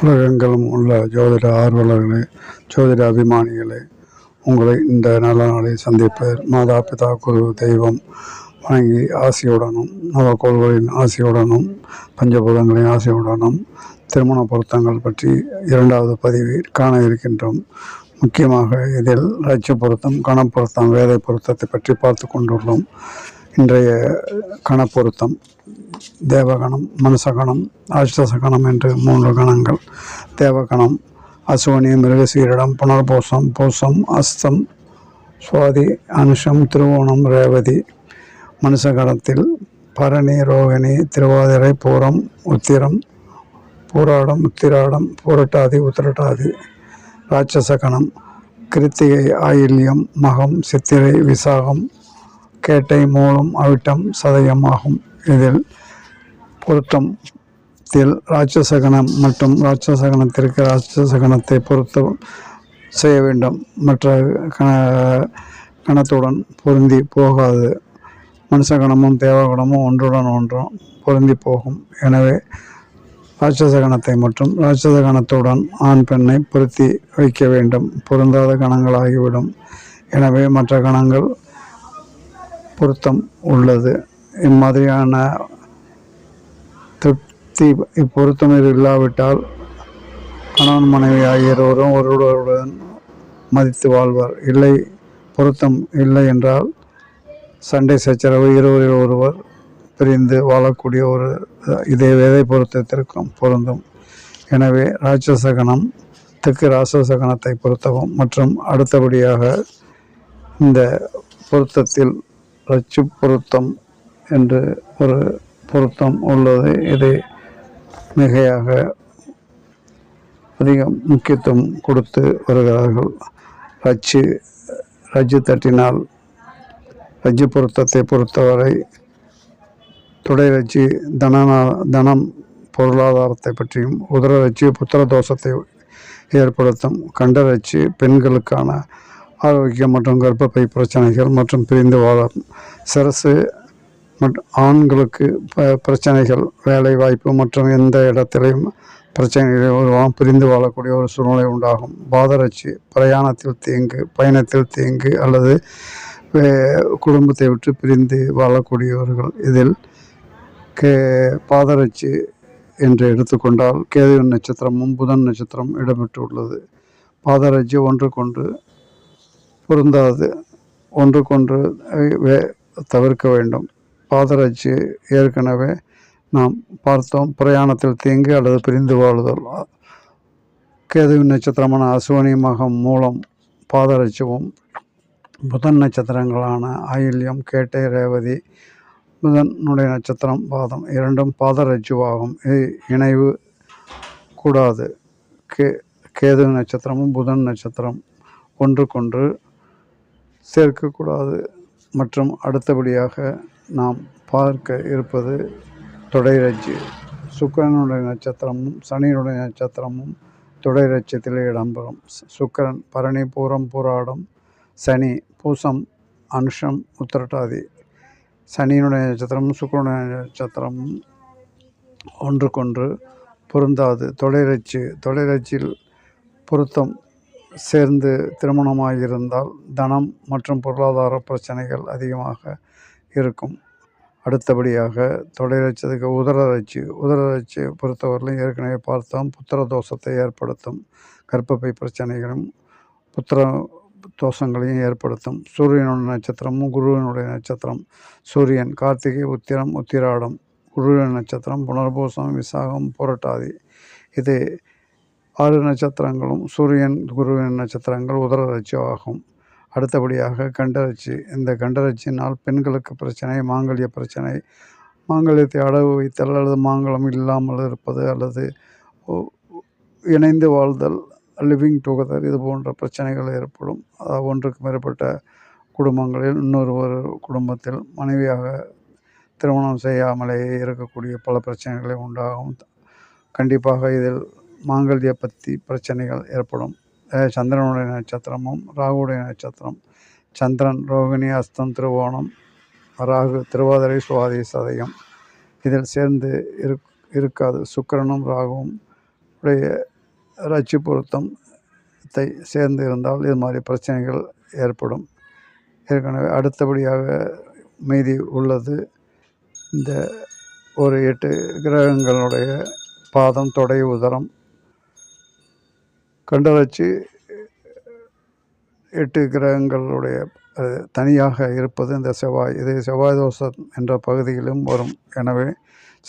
உலகெங்கிலும் உள்ள ஜோதிட ஆர்வலர்களே ஜோதிட அபிமானிகளே உங்களை இந்த நல்ல நாளை சந்திப்பர் மாதா பிதா குரு தெய்வம் வணங்கி ஆசியுடனும் நவக்கோள்களின் ஆசியுடனும் பஞ்சபூதங்களின் ஆசையுடனும் திருமண பொருத்தங்கள் பற்றி இரண்டாவது பதிவில் காண இருக்கின்றோம். முக்கியமாக இதில் லட்ச பொருத்தம் கணப்பொருத்தம் வேதை பொருத்தத்தை பற்றி பார்த்து கொண்டுள்ளோம். இன்றைய கணப்பொருத்தம் தேவகணம் மனுஷகணம் ராட்சசகணம் என்று மூன்று கணங்கள். தேவகணம் அசுவனி மிருகசீரிடம் புனர்போஷம் பூசம் அஸ்தம் சுவாதி அனுஷம் திருவோணம் ரேவதி. மனுஷகணத்தில் பரணி ரோகிணி திருவாதிரை பூரம் உத்திரம் பூராடம் உத்திராடம் பூரட்டாதி உத்திரட்டாதி. ராட்சசகணம் கிருத்திகை ஆயில்யம் மகம் சித்திரை விசாகம் கேட்டை மூலம் அவிட்டம் சதயம் ஆகும் இதில் பொருத்தத்தில் ராட்சசகணம் மற்றும் ராட்சசகணத்திற்கு ராட்சசகணத்தை பொருத்தம் செய்ய வேண்டும். மற்ற கண கணத்துடன் பொருந்தி போகாது. மனுஷகணமும் தேவகணமும் ஒன்றுடன் ஒன்றும் பொருந்தி போகும். எனவே ராட்சசகணத்தை மற்றும் ராட்சசகணத்துடன் ஆண் பெண்ணை பொருத்தி வைக்க வேண்டும். பொருந்தாத கணங்களாகிவிடும் எனவே மற்ற கணங்கள் பொருத்தம் உள்ளது. இம்மாதிரியான திருப்தி இப்பொருத்தம் இது இல்லாவிட்டால் கணவன் மனைவி ஆகிய இருவரும் ஒருவருடன் மதித்து வாழ்வார். இல்லை பொருத்தம் இல்லை என்றால் சண்டை சச்சரவு இருவரில் ஒருவர் பிரிந்து வாழக்கூடிய ஒரு இதே வேதை பொருத்தத்திற்கும் பொருந்தும். எனவே ராட்சசகணம் தெற்கு ராட்சசகனத்தை பொருத்தவும் மற்றும் அடுத்தபடியாக இந்த பொருத்தத்தில் ரச்சு பொருத்தம் என்று ஒரு பொருத்தம் உள்ளது. இது மிகையாக அதிகம் முக்கியத்துவம் கொடுத்து வருகிறார்கள். ரச்சு ரஜ்ஜு தட்டினால் ரஜ்ஜு பொருத்தத்தை பொறுத்தவரை துடை ரச்சி தனனா தனம் பொருளாதாரத்தை பற்றியும் உதர ரச்சி புத்திர தோஷத்தை ஏற்படுத்தும் கண்டரச்சு பெண்களுக்கான ஆரோக்கியம் மற்றும் கர்ப்பப்பை பிரச்சனைகள் மற்றும் பிரிந்து வாழும் சிரசு மற்றும் ஆண்களுக்கு ப- பிரச்சனைகள் வேலை வாய்ப்பு மற்றும் எந்த இடத்திலையும் பிரச்சனைகள் உருவாகும் பிரிந்து வாழக்கூடிய ஒரு சூழ்நிலை உண்டாகும். பாதரட்சி பிரயாணத்தில் தீங்கு பயணத்தில் தீங்கு அல்லது குடும்பத்தை விட்டு பிரிந்து வாழக்கூடியவர்கள். இதில் கே பாதரட்சி என்று எடுத்துக்கொண்டால் கேது நட்சத்திரமும் புதன் நட்சத்திரம் இடம்பெற்று உள்ளது பாதரட்சி ஒன்றுக்கொன்று பொருந்தாது. ஒன்றுக்கொன்று வே- தவிர்க்க வேண்டும். பாதரட்சி ஏற்கனவே நாம் பார்த்தோம். பிரயாணத்தில் தீங்கு அல்லது பிரிந்து வாழுதல். கேதுவின் நட்சத்திரமான அசுவனி மகம் மூலம் பாதரட்சவும் புதன் நட்சத்திரங்களான ஆயில்யம் கேட்டை ரேவதி புதனுடைய நட்சத்திரம் பாதம் இரண்டும் பாதரட்சுவாகும். இது இணைவு கூடாது. கே கேது நட்சத்திரமும் புதன் நட்சத்திரம் ஒன்றுக்கொன்று சேர்க்கக்கூடாது. மற்றும் அடுத்தபடியாக நாம் பார்க்க இருப்பது தொடைரட்சி சுக்கிரனுடைய நட்சத்திரமும் சனியினுடைய நட்சத்திரமும் தொடைரட்சத்தில் இடம்பெறும். சுக்கரன் சுக்கிரன் பரணி பூரம் பூராடம் சனி பூசம் அனுஷம் உத்திரட்டாதி. சனியினுடைய நட்சத்திரமும் சுக்கரனுடைய நட்சத்திரமும் ஒன்றுக்கொன்று பொருந்தாது. தொலைரட்சி தொலைரட்சியில் பொருத்தம் சேர்ந்து திருமணமாகியிருந்தால் தனம் மற்றும் பொருளாதார பிரச்சனைகள் அதிகமாக இருக்கும். அடுத்தபடியாக தொலைரட்சத்துக்கு உதரரட்சி உதரரட்சி பொறுத்தவரையிலும் ஏற்கனவே பார்த்தோம் புத்திர தோஷத்தை ஏற்படுத்தும் கர்ப்பப்பை பிரச்சனைகளும் புத்திர தோஷங்களையும் ஏற்படுத்தும். சூரியனுடைய நட்சத்திரமும் குருவினுடைய நட்சத்திரம். சூரியன் கார்த்திகை உத்திரம் உத்திராடம் குருவின் நட்சத்திரம் புனர்பூசம் விசாகம் புரட்டாதி. இது ஆறு நட்சத்திரங்களும் சூரியன் குருவின் நட்சத்திரங்கள் உதரரட்சி ஆகும் அடுத்தபடியாக கண்டரட்சி. இந்த கண்டரட்சியினால் பெண்களுக்கு பிரச்சனை மாங்கல்ய பிரச்சனை. மாங்கல்யத்தை அடகு வைத்தல் அல்லது மாங்கலம் இல்லாமல் இருப்பது அல்லது இணைந்து வாழ்தல் லிவிங் டுகெதர் இது போன்ற பிரச்சனைகள் ஏற்படும். அதாவது ஒன்றுக்கு மேற்பட்ட குடும்பங்களில் இன்னொரு ஒரு குடும்பத்தில் மனைவியாக திருமணம் செய்யாமலேயே இருக்கக்கூடிய பல பிரச்சனைகளை உண்டாகும். கண்டிப்பாக இதில் மாங்கல்ய பற்றி பிரச்சனைகள் ஏற்படும். சந்திரனுடைய நட்சத்திரமும் ராகுடைய நட்சத்திரம் சந்திரன் ரோகிணி அஸ்தம் திருவோணம் ராகு திருவாதிரை சுவாதி சதயம். இதில் சேர்ந்து இருக் இருக்காது. சுக்கரனும் ராகுவும் உடைய ரட்சி பொருத்தத்தை சேர்ந்து இருந்தால் இது மாதிரி பிரச்சனைகள் ஏற்படும். ஏற்கனவே அடுத்தபடியாக மீதி உள்ளது. இந்த ஒரு எட்டு கிரகங்களுடைய பாதம் தொடை உதரம் கண்டலட்சி எட்டு கிரகங்களுடைய தனியாக இருப்பது இந்த செவ்வாய் இது செவ்வாய் தோஷம் என்ற பகுதியிலும் வரும். எனவே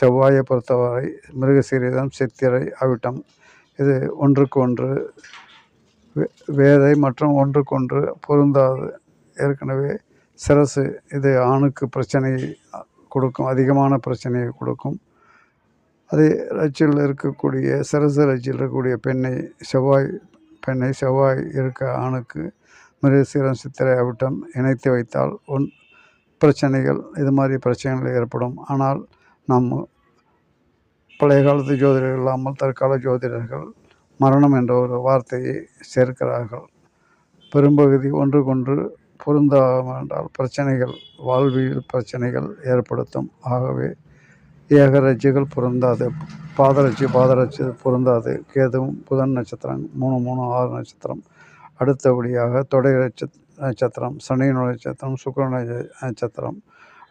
செவ்வாயை பொறுத்தவரை மிருகசீரிதம் சித்திரை அவிட்டம் இது ஒன்றுக்கு ஒன்று வே- வேதை மற்றும் ஒன்றுக்கொன்று பொருந்தாது. ஏற்கனவே சிரசு இது ஆணுக்கு பிரச்சனையை கொடுக்கும் அதிகமான பிரச்சனையை கொடுக்கும். அதே ராசியில் இருக்கக்கூடிய சரச ராசியில் இருக்கக்கூடிய பெண்ணை செவ்வாய் பெண்ணை செவ்வாய் இருக்க ஆணுக்கு மிருகசீரம் சித்திரை அவிட்டம் இணைத்து வைத்தால் ஒன் பிரச்சனைகள் இது மாதிரி பிரச்சனைகள் ஏற்படும். ஆனால் நம் பழைய காலத்து ஜோதிடர்கள் இல்லாமல் தற்கால ஜோதிடர்கள் மரணம் என்ற ஒரு வார்த்தையை சேர்க்கிறார்கள். பெரும்பகுதி ஒன்றுக்கொன்று பொருந்தாமல் பிரச்சனைகள் வாழ்வியல் பிரச்சனைகள் ஏற்படுத்தும். ஆகவே ஏகரட்சிகள் பொருந்தாது. பாதரட்சி பாதரட்சி பொருந்தாது. கேதுவும் புதன் நட்சத்திரம் மூணு மூணு ஆறு நட்சத்திரம். அடுத்தபடியாக தொடை நட்ச நட்சத்திரம் சனியினுடைய நட்சத்திரம் சுக்கரனுடைய நட்சத்திரம்.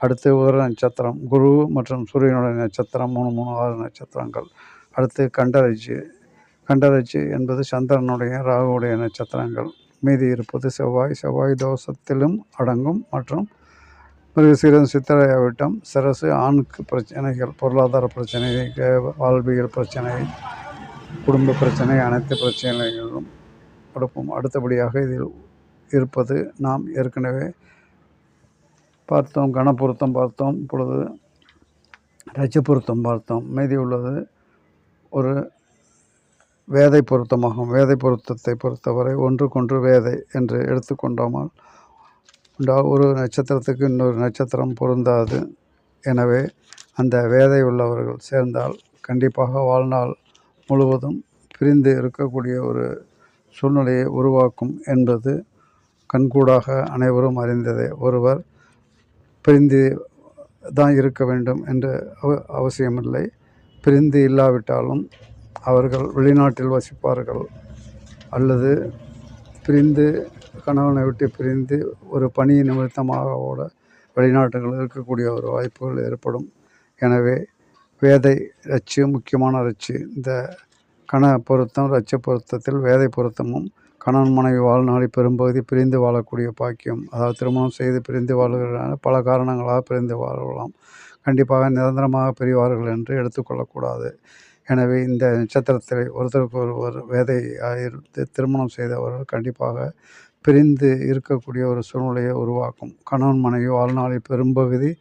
அடுத்து உதர நட்சத்திரம் குரு மற்றும் சூரியனுடைய நட்சத்திரம் மூணு மூணு ஆறு நட்சத்திரங்கள். அடுத்து கண்டரட்சி கண்டரட்சி என்பது சந்திரனுடைய ராகுவுடைய நட்சத்திரங்கள். மீதி இருப்பது செவ்வாய். செவ்வாய் தோஷத்திலும் அடங்கும் மற்றும் மிருகசீரன் சித்திரை அவிட்டம் சிரசு ஆணுக்கு பிரச்சனைகள் பொருளாதார பிரச்சனை கே- வாழ்வியல் பிரச்சனை குடும்ப பிரச்சனை அனைத்து பிரச்சனைகளும் கொடுப்போம். அடுத்தபடியாக இதில் இருப்பது நாம் ஏற்கனவே பார்த்தோம் கணப்பொருத்தம் பார்த்தோம். இப்பொழுது ரச்ச பொருத்தம் பார்த்தோம். மீதி உள்ளது ஒரு வேதை பொருத்தமாகும். வேதை பொருத்தத்தை பொறுத்தவரை ஒன்றுக்கொன்று வேதை என்று எடுத்துக்கொண்டோமால் ஒரு நட்சத்திரத்துக்கு இன்னொரு நட்சத்திரம் பொருந்தாது. எனவே அந்த வேதை உள்ளவர்கள் சேர்ந்தால் கண்டிப்பாக வாழ்நாள் முழுவதும் பிரிந்து இருக்கக்கூடிய ஒரு சூழ்நிலையை உருவாக்கும் என்பது கண்கூடாக அனைவரும் அறிந்ததே. ஒருவர் பிரிந்து தான் இருக்க வேண்டும் என்று அவ அவசியமில்லை. பிரிந்து இல்லாவிட்டாலும் அவர்கள் வெளிநாட்டில் வசிப்பார்கள். அல்லது பிரிந்து கணவனை விட்டு பிரிந்து ஒரு பணி நிமித்தமாக ஓட வெளிநாட்டுகளில் இருக்கக்கூடிய ஒரு வாய்ப்புகள் ஏற்படும். எனவே வேதை ரச்சு முக்கியமான ரச்சு. இந்த கண பொருத்தம் ரச்ச பொருத்தத்தில் வேதை பொருத்தமும் கணவன் மனைவி வாழ்நாளில் பெரும்பகுதி பிரிந்து வாழக்கூடிய பாக்கியம் அதாவது திருமணம் செய்து பிரிந்து வாழ்கிற பல காரணங்களாக பிரிந்து வாழலாம். கண்டிப்பாக நிரந்தரமாக பிரிவார்கள் என்று எடுத்துக்கொள்ளக்கூடாது எனவே இந்த நட்சத்திரத்தில் ஒருத்தருக்கு ஒருவர் வேதை இருந்து திருமணம் செய்தவர்கள் கண்டிப்பாக பிரிந்து இருக்கக்கூடிய ஒரு சூழ்நிலையை உருவாக்கும். கணவன் மனைவி வாழ்நாளில் பெரும்பகுதி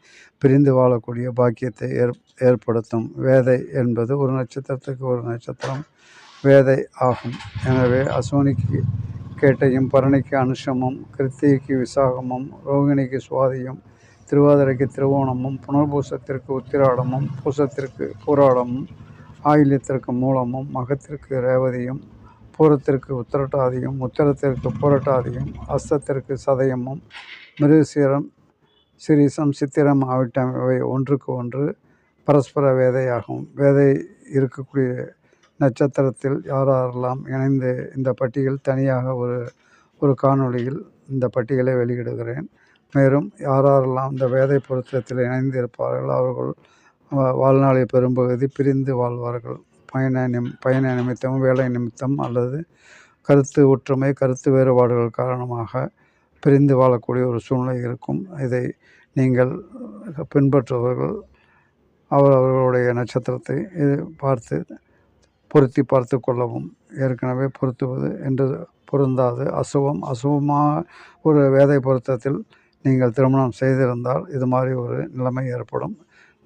பிரிந்து வாழக்கூடிய பாக்கியத்தை ஏற் ஏற்படுத்தும். வேதை என்பது ஒரு நட்சத்திரத்துக்கு ஒரு நட்சத்திரம். வேதை ஆகும். எனவே அசோனிக்கு கேட்டையும் பரணிக்கு அனுஷமும் கிருத்திகைக்கு விசாகமும் ரோகிணிக்கு சுவாதியும் திருவாதிரைக்கு திருவோணமும் புனர்பூசத்திற்கு உத்திராடமும் பூசத்திற்கு பூராடமும் ஆயில்யத்திற்கு மூலமும் மகத்திற்கு ரேவதியும் பூரத்திற்கு உத்திரட்டாதியும் உத்திரத்திற்கு பூரட்டாதியும் அஸ்தத்திற்கு சதயமும் மிருகசீரம் சிரீசம் சித்திரம் ஆவிட்டம் இவை ஒன்றுக்கு ஒன்று பரஸ்பர வேதையாகும். வேதை இருக்கக்கூடிய நட்சத்திரத்தில் யாரெல்லாம் இணைந்து இந்த பட்டியல் தனியாக ஒரு ஒரு காணொளியில் இந்த பட்டியலை வெளியிடுகிறேன் மேலும் யாரெல்லாம் இந்த வேதை பொருத்தத்தில் இணைந்து இருப்பார்கள் அவர்கள் வாழ்நாளை பெரும்பகுதி பிரிந்து வாழ்வார்கள். பயண நிம் பயண நிமித்தம் வேலை நிமித்தம் அல்லது கருத்து ஒற்றுமை கருத்து வேறுபாடுகள் காரணமாக பிரிந்து வாழக்கூடிய ஒரு சூழ்நிலை இருக்கும். இதை நீங்கள் பின்பற்றுபவர்கள் அவர் அவர்களுடைய நட்சத்திரத்தை இது பார்த்து பொருத்தி பார்த்து கொள்ளவும் ஏற்கனவே பொருத்துவது என்று பொருந்தாது. அசுவம் அசுவமாக ஒரு வேதை பொருத்தத்தில் நீங்கள் திருமணம் செய்திருந்தால் இது மாதிரி ஒரு நிலைமை ஏற்படும்.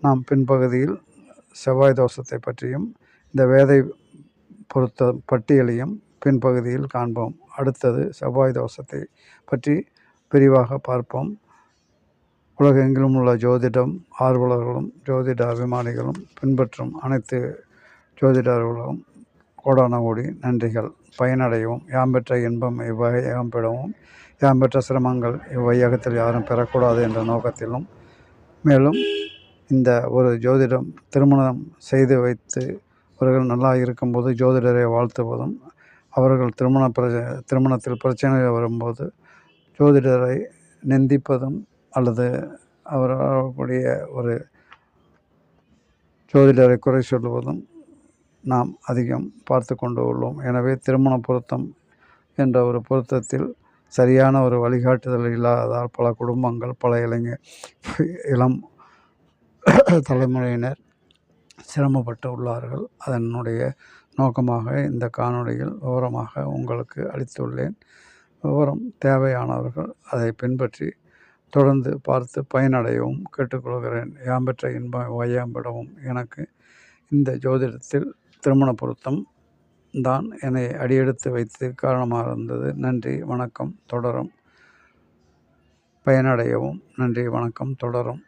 நாம் பின்பகுதியில் செவ்வாய் தோஷத்தை பற்றியும் இந்த வேதை பொருத்த பட்டியலையும் பின்பகுதியில் காண்போம். அடுத்தது செவ்வாய் தோஷத்தை பற்றி விரிவாக பார்ப்போம். உலகெங்கிலும் உள்ள ஜோதிடம் ஆர்வலர்களும் ஜோதிட அபிமானிகளும் பின்பற்றும் அனைத்து ஜோதிடர்களும் கோடான கோடி நன்றிகள். பயனடையவும் யாம் பெற்ற இன்பம் இவ்வையகம் பெறவும் யாம் பெற்ற சிரமங்கள் இவ்வையகத்தில் யாரும் பெறக்கூடாது என்ற நோக்கத்திலும் மேலும் இந்த ஒரு ஜோதிடம் திருமணம் செய்து வைத்து அவர்கள் நல்லா இருக்கும்போது ஜோதிடரை வாழ்த்துவதும் அவர்கள் திருமண பிரச்ச திருமணத்தில் பிரச்சனைகள் வரும்போது ஜோதிடரை நிந்திப்பதும் அல்லது அவர்களுடைய ஒரு ஜோதிடரை குறை சொல்லுவதும் நாம் அதிகம் பார்த்து கொண்டு உள்ளோம். எனவே திருமண பொருத்தம் என்ற ஒரு பொருத்தத்தில் சரியான ஒரு வழிகாட்டுதல் இல்லாததால் பல குடும்பங்கள் பல இளைஞர் இளம் தலைமுறையினர் சிரமப்பட்டு உள்ளார்கள் அதனுடைய நோக்கமாக இந்த காணொளியில் விவரமாக உங்களுக்கு அளித்துள்ளேன். விவரம் தேவையானவர்கள் அதை பின்பற்றி தொடர்ந்து பார்த்து பயனடையவும் கேட்டுக்கொள்கிறேன். யாம்பெற்ற இன்பம் வையாம்பிடவும் எனக்கு இந்த ஜோதிடத்தில் திருமண பொருத்தம் தான் என்னை அடியெடுத்து வைத்து காரணமாக இருந்தது. நன்றி வணக்கம் தொடரும். பயனடையவும். நன்றி வணக்கம் தொடரும்.